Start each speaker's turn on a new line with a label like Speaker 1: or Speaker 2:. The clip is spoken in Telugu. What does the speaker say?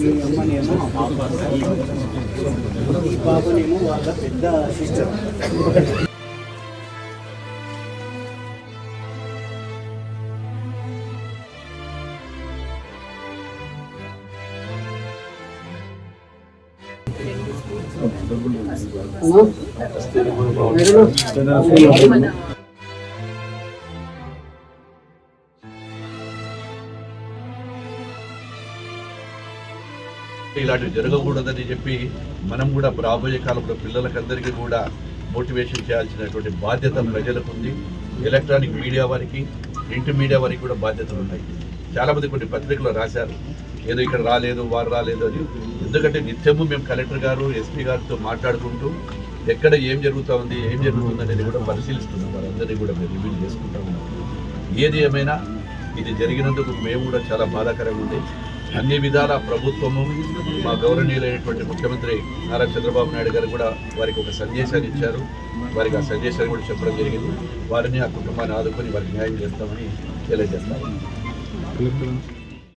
Speaker 1: ఈ అమ్మనేమో పాప ఈ పాపనేమో వాళ్ళ పెద్ద సిస్టర్
Speaker 2: ఇలాంటివి జరగకూడదని చెప్పి మనం కూడా రాబోయే కాలంలో పిల్లలకందరికీ కూడా మోటివేషన్ చేయాల్సినటువంటి బాధ్యత ప్రజలకు ఉంది ఎలక్ట్రానిక్ మీడియా వారికి ప్రింట్ మీడియా వారికి కూడా బాధ్యతలు ఉన్నాయి చాలామంది కొన్ని పత్రికలు రాశారు. ఏదో ఇక్కడ రాలేదు వారు రాలేదు అని ఎందుకంటే నిత్యము మేము కలెక్టర్ గారు ఎస్పీ గారితో మాట్లాడుకుంటూ ఎక్కడ ఏం జరుగుతూ ఉంది ఏం జరుగుతుంది అనేది కూడా పరిశీలిస్తున్నాం. వారందరినీ కూడా మేము రివ్యూ చేసుకుంటా ఉన్నాం. ఏది ఏమైనా ఇది జరిగినందుకు మేము కూడా చాలా బాధాకరంగా ఉంది అన్ని విధాల ప్రభుత్వము మా గౌరవనీయులైనటువంటి ముఖ్యమంత్రి నారా చంద్రబాబు నాయుడు గారు కూడా వారికి ఒక సందేశాన్ని ఇచ్చారు. వారికి ఆ సందేశాన్ని కూడా చెప్పడం జరిగింది. వారిని ఆ కుటుంబాన్ని ఆదుకొని వారికి న్యాయం చేస్తామని తెలియజేస్తాము